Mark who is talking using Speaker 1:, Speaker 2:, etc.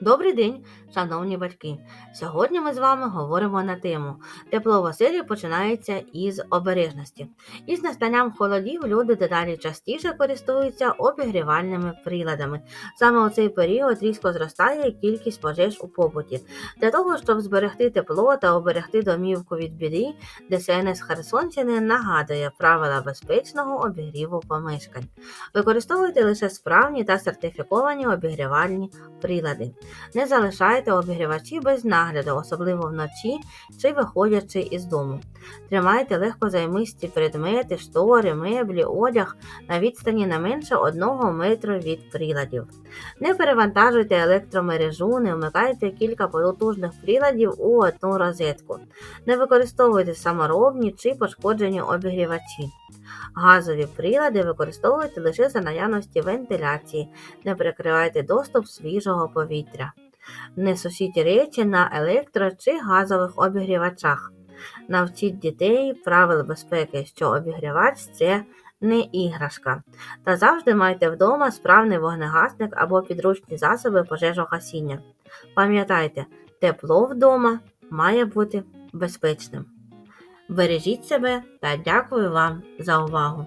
Speaker 1: Добрий день! Шановні батьки! Сьогодні ми з вами говоримо на тему Тепло в оселі починається із обережності. Із настанням холодів люди дедалі частіше користуються обігрівальними приладами. Саме у цей період різко зростає кількість пожеж у побуті. Для того, щоб зберегти тепло та оберегти домівку від біди, ДСНС Херсонщини нагадує правила безпечного обігріву помешкань. Використовуйте лише справні та сертифіковані обігрівальні прилади. Не залишайте обігрівачі без нагляду, особливо вночі чи виходячи із дому. Тримайте легкозаймисті предмети, штори, меблі, одяг на відстані не менше 1 метру від приладів. Не перевантажуйте електромережу, не вмикайте кілька потужних приладів у одну розетку. Не використовуйте саморобні чи пошкоджені обігрівачі. Газові прилади використовуйте лише за наявності вентиляції, не перекривайте доступ свіжого повітря. Не сушіть речі на електро чи газових обігрівачах. Навчіть дітей правил безпеки, що обігрівач це не іграшка. Та завжди майте вдома справний вогнегасник або підручні засоби пожежогасіння. Пам'ятайте, тепло вдома має бути безпечним. Бережіть себе та дякую вам за увагу!